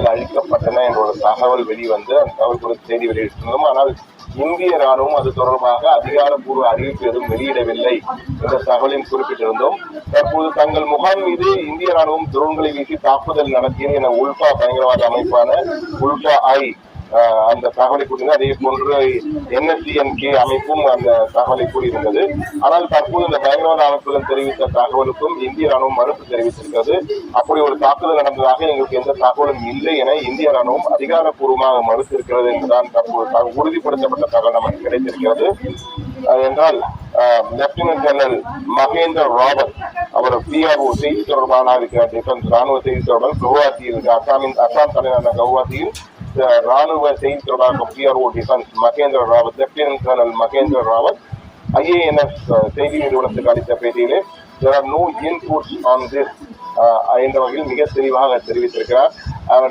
குடும்பங்கள் அழிக்கப்பட்டன என்ற ஒரு தகவல் வெளிவந்து அந்த தகவல் குறித்து செய்தி வெளியிட்டிருந்தோம். ஆனால் இந்திய ராணுவம் அது தொடர்பாக அதிகாரப்பூர்வ அறிவிப்பு எதுவும் வெளியிடவில்லை என்ற தகவலையும் குறிப்பிட்டிருந்தோம். தற்போது தங்கள் முகாம் மீது இந்திய ராணுவம் துரோன்களை வீசி தாக்குதல் நடத்தியது என உல்பா பயங்கரவாத அமைப்பான உல்பா ஐ அந்த தகவலை கூறினது அதே போன்று என்எஸ்டிஎன்கே அமைப்பும் அந்த தகவலை கூறியிருந்தது. ஆனால் தற்போது இந்த பயங்கரவாத அமைப்புகள் தெரிவித்த தகவலுக்கும் இந்திய ராணுவம் மறுப்பு தெரிவித்திருக்கிறது. அப்படி ஒரு தாக்குதல் நடந்ததாக எங்களுக்கு எந்த தகவலும் இல்லை என இந்திய ராணுவம் அதிகாரப்பூர்வமாக மறுத்திருக்கிறது என்றுதான் தற்போது உறுதிப்படுத்தப்பட்ட தகவல் நமக்கு கிடைத்திருக்கிறது. என்றால் லெப்டினன்ட் ஜெனரல் மகேந்தர் ராபர்ட் அவர் பிஆர்ஓ செய்தி தொடர்பான இருக்கிற டிஃபென்ஸ் ராணுவ செய்தி தொடர்பாக கவுஹாத்தியில் அசாமின் அசாம் தலைநகரான கவுஹாத்தியில் ராணுவ செய்தி தொடர்பாக PRO defence Mahendra Rawat lieutenant general Mahendra Rawat IANS செய்தி நிறுவனத்துக்கு அளித்த பேட்டியிலே there are no inputs on this என்ற வகையில் மிக தெளிவாக தெரிவித்திருக்கிறார். அவர்